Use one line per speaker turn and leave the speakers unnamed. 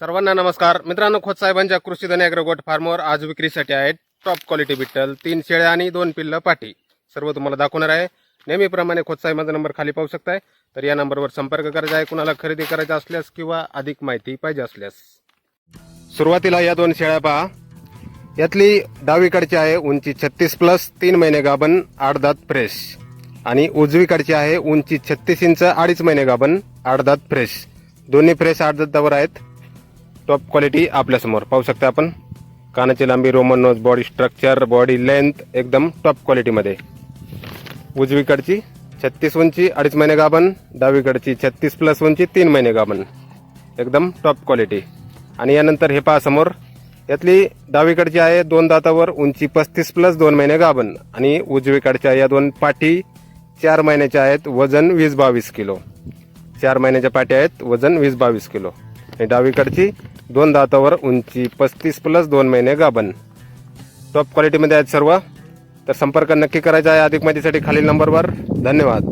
सर्वांना नमस्कार. मित्रांनो खोत साहेबांच्या कृषी धन गोट फार्मवर आज विक्रीसाठी आहेत टॉप क्वालिटी बिट्टल तीन शेळ्या आणि दोन पिल्लं पाठी सर्व तुम्हाला दाखवणार आहे. नेहमीप्रमाणे खोत साहेबांचा नंबर खाली पाहू शकताय. तर या नंबरवर संपर्क करायचा आहे. कुणाला खरेदी करायचा असल्यास किंवा अधिक माहिती पाहिजे असल्यास. सुरुवातीला या दोन शेळ्या पहा. यातली डावीकडची आहे उंची छत्तीस प्लस तीन महिने गाभण आठ दात फ्रेश. आणि उजवीकडची आहे उंची छत्तीस इंच अडीच महिने गाभण आठ दात फ्रेश. दोन्ही फ्रेश आडदातावर आहेत. टॉप क्वालिटी आपल्यासमोर पाहू शकता आपण. कानाची लांबी Roman nose body structure body length एकदम टॉप क्वालिटीमध्ये उजवीकडची छत्तीस उंची अडीच महिने गाभण. डावीकडची छत्तीस प्लस उंची तीन महिने गाभण. एकदम टॉप क्वालिटी आणि यानंतर हे पहा समोर. यातली डावीकडची आहे दोन दातावर उंची पस्तीस प्लस दोन महिने गाभण. आणि उजवीकडच्या या दोन पाठी चार महिन्याच्या आहेत वजन वीस बावीस किलो. चार महिन्याच्या पाठी आहेत वजन वीस बावीस किलो. आणि डावीकडची दोन दातावर उंची पस्तीस प्लस दोन महिने गाभण. टॉप क्वालिटीमध्ये आहेत सर्व. तर संपर्क नक्की करायचा आहे अधिक माहितीसाठी खालील नंबरवर धन्यवाद.